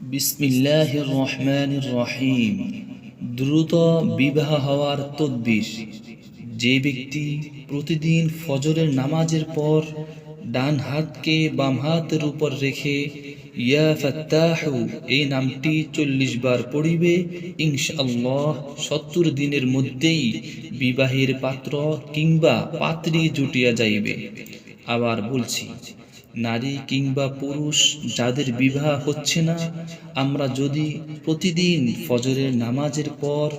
বিসমিল্লাহ রহমান রহিম। দ্রুত বিবাহ হওয়ার তদ্বির। যে ব্যক্তি প্রতিদিন ফজরের নামাজের পর ডান হাতকে বাম হাতের উপর রেখে এই নামটি চল্লিশ বার পড়িবে, ইনশাআল্লাহ সত্তর দিনের মধ্যেই বিবাহের পাত্র কিংবা পাত্রী জুটিয়া যাইবে। আবার বলছি নারী কিংবা পুরুষ যাদের বিবাহ হচ্ছে না, আমরা যদি প্রতিদিন ফজরের নামাজের পর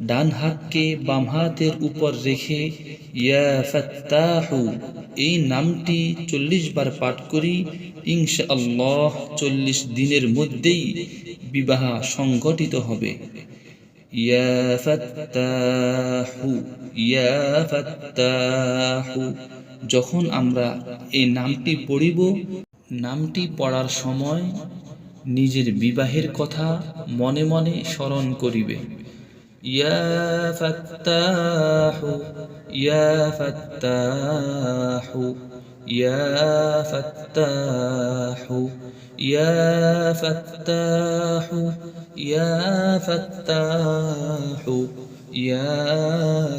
ডান হাতকে বাম হাতের উপর রেখে, ইয়া ফাত্তাহু, এই নামটি চল্লিশ বার পাঠ করি ইনশা আল্লাহ চল্লিশ দিনের মধ্যেই বিবাহ সংগঠিত হবে। ইয়া ফাত্তাহু ইয়া ফাত্তাহু। যখন আমরা এই নামটি পড়িব, নামটি পড়ার সময় নিজের বিবাহের কথা মনে মনে স্মরণ করিবে। ইয়া ফাত্তাহু ইয়া ফাত্তাহু ইয়া ফাত্তাহু ইয়া ফাত্তাহু ইয়া ফাত্তাহু ইয়া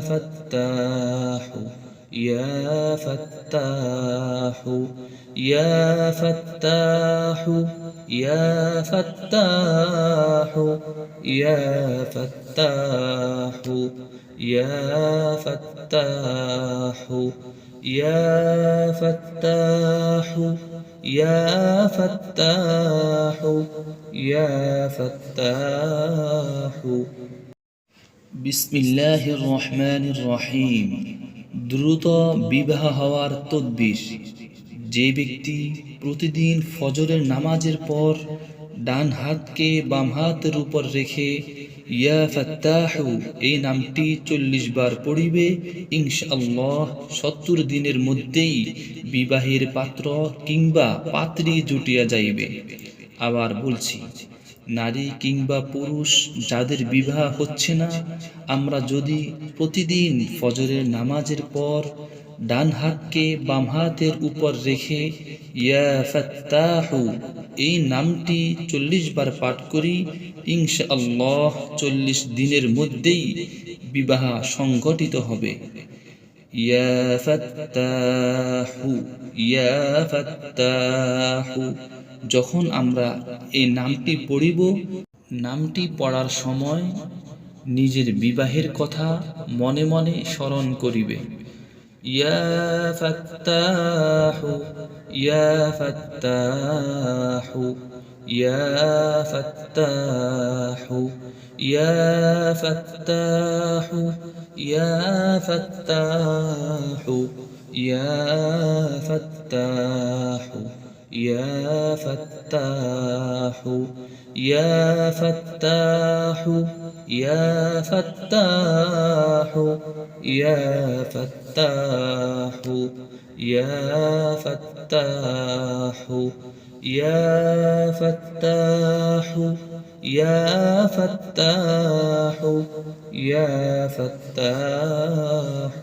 ফাত্তাহু। يا فتاح يا فتاح يا فتاح يا فتاح يا فتاح يا فتاح يا فتاح يا فتاح. بسم الله الرحمن الرحيم. দ্রুত বিবাহ হওয়ার তদ্বির। যে ব্যক্তি প্রতিদিন ফজরের নামাজের পর ডান হাতকে বাম হাতের উপর রেখে, ইয়া ফাত্তাহু এই নামটি চল্লিশ বার পড়িবে। ইনশাআল্লাহ সত্তর দিনের মধ্যেই বিবাহের পাত্র কিংবা পাত্রী জুটিয়া যাইবে। আবার বলছি নারী কিংবা পুরুষ যাদের বিবাহ হচ্ছে না, আমরা যদি প্রতিদিন ফজরের নামাজের পর ডান হাতকে বাম হাতের উপর রেখে, ইয়া ফাত্তাহু, এই নামটি চল্লিশ বার পাঠ করি ইনশা আল্লাহ চল্লিশ দিনের মধ্যেই বিবাহ সংগঠিত হবে। ইয়া ফাত্তাহু ইয়া ফাত্তাহু। যখন আমরা এই নামটি পড়িব, নামটি পড়ার সময় নিজের বিবাহের কথা মনে মনে স্মরণ করিবে। ইয়া ফাত্তাহু ইয়া ফাত্তাহু ইয়া ফাত্তাহু ইয়া ফাত্তাহু ইয়া ফাত্তাহু ইয়া ফাত্তাহু। يا فتاح يا فتاح يا فتاح يا فتاح يا فتاح يا فتاح يا فتاح يا فتاح.